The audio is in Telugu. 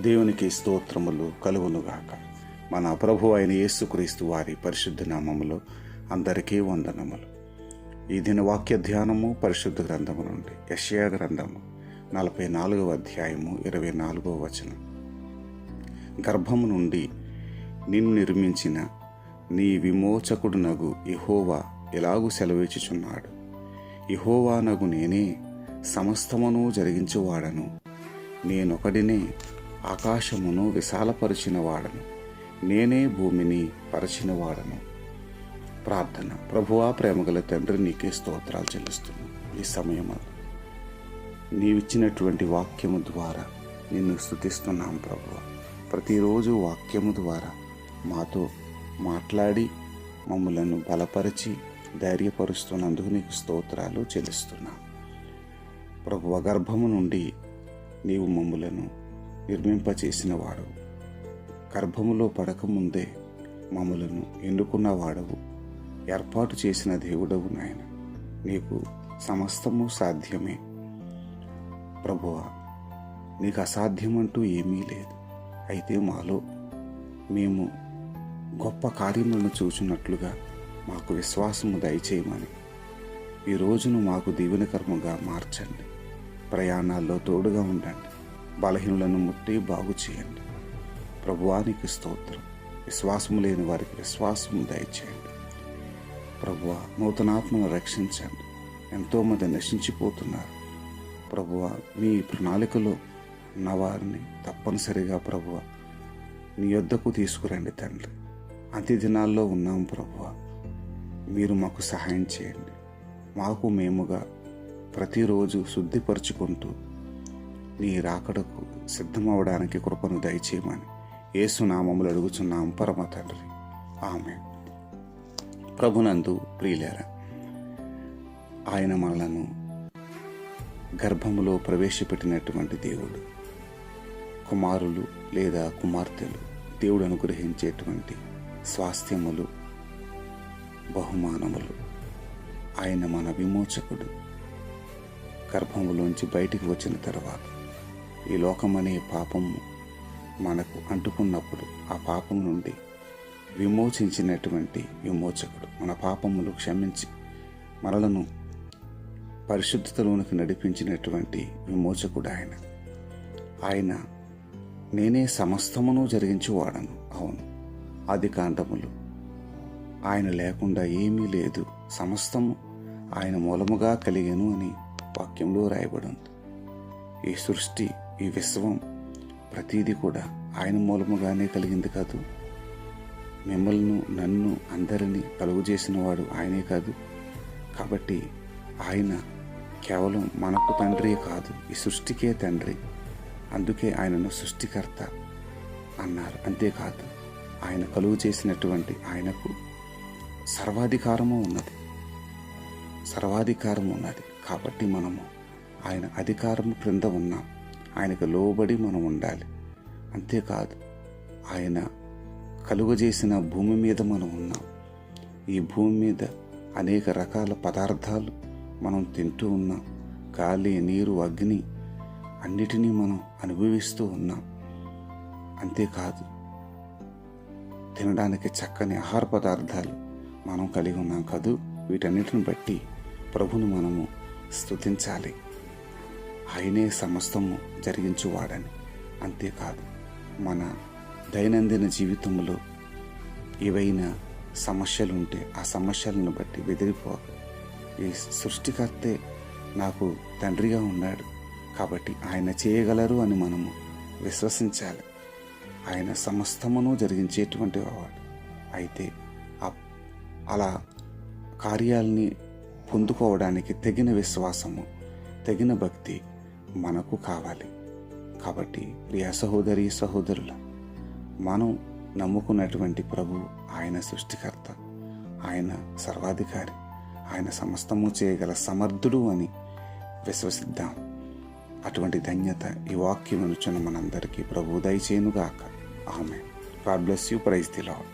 దేవునికి స్తోత్రములు కలుగునుగాక. మన ప్రభు అయిన యేసుక్రీస్తు వారి పరిశుద్ధ నామములో అందరికీ వందనములు. ఈ దిన వాక్య ధ్యానము పరిశుద్ధ గ్రంథము నుండి యషయా గ్రంథము నలభై నాలుగవ అధ్యాయము ఇరవై నాలుగవ వచనం. గర్భము నుండి నిన్ను నిర్మించిన నీ విమోచకుడు నగు ఇహోవా ఎలాగూ సెలవిచ్చుచున్నాడు? ఇహోవా నగు నేనే సమస్తమును జరిగించువాడను. నేనొకడినే ఆకాశమును విశాలపరిచిన వాడను నేనే భూమిని పరచినవాడను. ప్రార్థన. ప్రభువా ప్రేమగల తండ్రి నీకే స్తోత్రాలు చెల్లిస్తున్నాను ఈ సమయంలో నీవిచ్చినటువంటి వాక్యము ద్వారా నిన్ను స్థుతిస్తున్నాం ప్రభువ. ప్రతిరోజు వాక్యము ద్వారా మాతో మాట్లాడి మమ్మలను బలపరిచి ధైర్యపరుస్తున్నందుకు నీకు స్తోత్రాలు చెల్లిస్తున్నాం. ప్రభువ గర్భము నుండి నీవు మమ్ములను నిర్మింపచేసినవాడు గర్భములో పడకముందే మమ్మలను ఎన్నుకున్నవాడవు ఏర్పాటు చేసిన దేవుడవు నాయన. నీకు సమస్తము సాధ్యమే. ప్రభువ నీకు అసాధ్యమంటూ ఏమీ లేదు. అయితే మాలో మేము గొప్ప కార్యములను చూచినట్లుగా మాకు విశ్వాసము దయచేయమని. ఈ రోజును మాకు దీవెనకర్మగా మార్చండి. ప్రయాణాల్లో తోడుగా ఉండండి. బలహీనులను ముట్టి బాగు చేయండి. ప్రభువానికి స్తోత్రం. విశ్వాసము లేని వారికి విశ్వాసము దయచేయండి. ప్రభువ నూతనాత్మను రక్షించండి. ఎంతోమంది నశించిపోతున్నారు. ప్రభువ మీ ప్రణాళికలో ఉన్నవారిని తప్పనిసరిగా ప్రభువ నీ యొద్దకు తీసుకురండి తండ్రి. అంత్య దినాల్లో ఉన్నాం ప్రభువ. మీరు మాకు సహాయం చేయండి. మాకు మేముగా ప్రతిరోజు శుద్ధిపరుచుకుంటూ నీ రాకడకు సిద్ధమవడానికి కృపను దయచేయమని ఏసునామములు అడుగుచున్నాం పరమ తండ్రి. ఆమె ప్రభునందు ప్రియులేరా ఆయన మనలను గర్భములో ప్రవేశపెట్టినటువంటి దేవుడు కుమారులు లేదా కుమార్తెలు దేవుడు అనుగ్రహించేటువంటి స్వాస్థ్యములు బహుమానములు. ఆయన మన విమోచకుడు. గర్భములోంచి బయటికి వచ్చిన తర్వాత ఈ లోకమనే పాపం మనకు అంటుకున్నప్పుడు ఆ పాపం నుండి విమోచించినటువంటి విమోచకుడు. మన పాపములు క్షమించి మనలను పరిశుద్ధతలోనికి నడిపించినటువంటి విమోచకుడు ఆయన. ఆయన నేనే సమస్తమును జరిగించువాడను. అవును అది కాండములు. ఆయన లేకుండా ఏమీ లేదు. సమస్తము ఆయన మూలముగా కలిగను అని వాక్యంలో రాయబడి ఉంది ఈ సృష్టి ఈ విశ్వం ప్రతీది కూడా ఆయన మూలముగానే కలిగింది కాదు. మిమ్మల్ని నన్ను అందరినీ కలుగు చేసిన వాడు ఆయనే కాదు. కాబట్టి ఆయన కేవలం మనకు తండ్రి కాదు ఈ సృష్టికే తండ్రి. అందుకే ఆయనను సృష్టికర్త అన్నారు. అంతేకాదు ఆయన కలుగు చేసినటువంటి ఆయనకు సర్వాధికారము ఉన్నది. సర్వాధికారం ఉన్నది. కాబట్టి మనము ఆయన అధికారం క్రింద ఉన్నాం. ఆయనకు లోబడి మనం ఉండాలి. అంతేకాదు ఆయన కలుగజేసిన భూమి మీద మనం ఉన్నాం. ఈ భూమి మీద అనేక రకాల పదార్థాలు మనం తింటూ ఉన్నాం. గాలి నీరు అగ్ని అన్నిటినీ మనం అనుభవిస్తూ ఉన్నాం. అంతేకాదు తినడానికి చక్కని ఆహార పదార్థాలు మనం కలిగి ఉన్నాం కదూ? వీటన్నిటిని బట్టి ప్రభుని మనము స్తుతించాలి. ఆయనే సమస్తము జరిగించువాడని. అంతేకాదు మన దైనందిన జీవితంలో ఏవైనా సమస్యలుంటే ఆ సమస్యలను బట్టి బెదిరిపోక ఈ సృష్టికర్తే నాకు తండ్రిగా ఉన్నాడు కాబట్టి ఆయన చేయగలరు అని మనము విశ్వసించాలి. ఆయన సమస్తమును జరిగించేటువంటి వాడు. అయితే అలా కార్యాలని పొందుకోవడానికి తగిన విశ్వాసము తగిన భక్తి మనకు కావాలి. కాబట్టి ప్రియ సహోదరి సహోదరుల మనం నమ్ముకున్నటువంటి ప్రభు ఆయన సృష్టికర్త ఆయన సర్వాధికారి ఆయన సమస్తము చేయగల సమర్థుడు అని విశ్వసిద్దాం. అటువంటి ధన్యత ఈ వాక్యం అనుచున్న మనందరికీ ప్రభు దయచేయునుగాక. ఆమె God bless you. Praise the Lord